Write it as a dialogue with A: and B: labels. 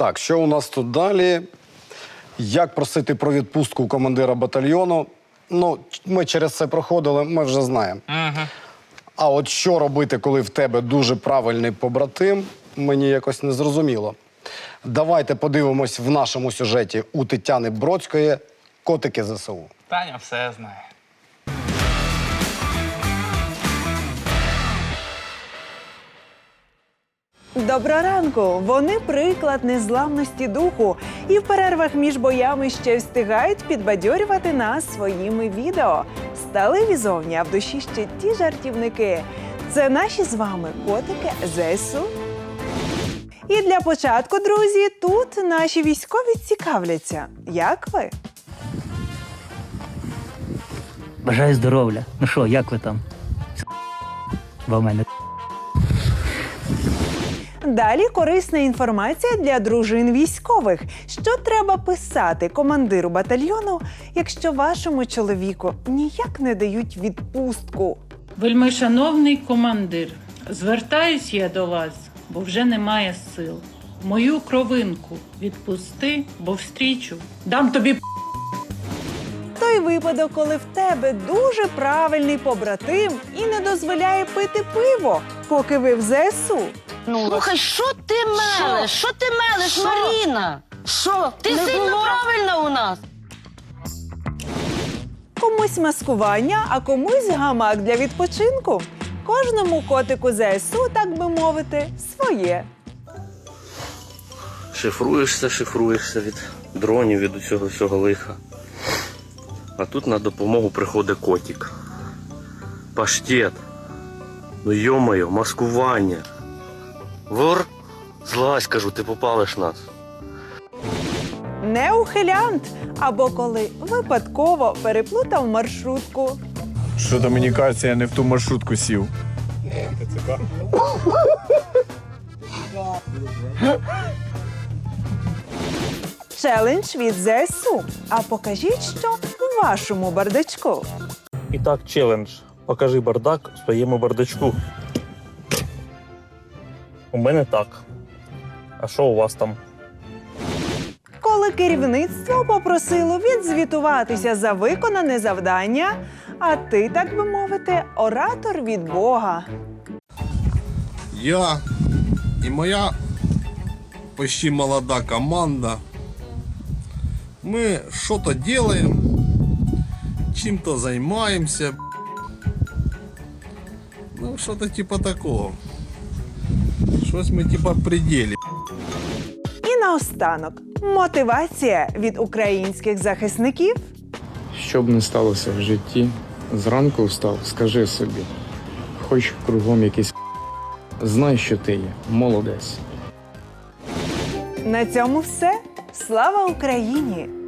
A: Так, що у нас тут далі? Як просити про відпустку командира батальйону? Ну, ми через це проходили, ми вже знаємо. А от що робити, коли в тебе дуже правильний побратим, мені якось не зрозуміло. Давайте подивимось в нашому сюжеті у Тетяни Бродської Котики ЗСУ.
B: Таня все знає.
C: Доброго ранку! Вони приклад незламності духу і в перервах між боями ще встигають підбадьорювати нас своїми відео. Стали зовні, а в душі ще ті жартівники. Це наші з вами котики ЗСУ. І для початку, друзі, тут наші військові цікавляться. Як ви?
D: Бажаю здоров'я. Ну що, як ви там? Бо в мене
C: Далі корисна інформація для дружин військових. Що треба писати командиру батальйону, якщо вашому чоловіку ніяк не дають відпустку?
E: Вельмишановний командир, звертаюсь я до вас, бо вже немає сил. Мою кровинку відпусти, бо встрічу. Дам тобі.
C: Той випадок, коли в тебе дуже правильний побратим і не дозволяє пити пиво, поки ви в ЗСУ.
F: Слухай, що ти мелеш? Що ти мелеш,
G: Що?
F: Маріна?
G: Що?
F: Ти
G: Не
F: сильно
G: було?
F: правильна у нас.
C: Комусь маскування, а комусь гамак для відпочинку. Кожному котику ЗСУ, так би мовити, своє.
H: Шифруєшся, шифруєшся від дронів, від усього всього лиха. А тут на допомогу приходить котик. Паштет. Ну йомайо, маскування. Вор, злазь, кажу, ти попалиш нас.
C: Не ухилянт, або коли випадково переплутав маршрутку.
I: Що-то мені кажеться, я не в ту маршрутку сів.
C: Челендж від ЗСУ. А покажіть, що в вашому бардачку.
J: І так, челендж. Покажи бардак своєму бардачку. У мене так. А що у вас там?
C: Коли керівництво попросило відзвітуватися за виконане завдання, а ти, так би мовити, оратор від Бога.
K: Я и моя почти молода команда, мы что-то делаем, чем-то занимаемся. Ну, что-то типа такого. Щось ми типа в пределе.
C: І наостанок мотивація від українських захисників.
L: Що б не сталося в житті, зранку встав, скажи собі, хоч кругом якийсь знай, що ти є, молодець.
C: На цьому все. Слава Україні!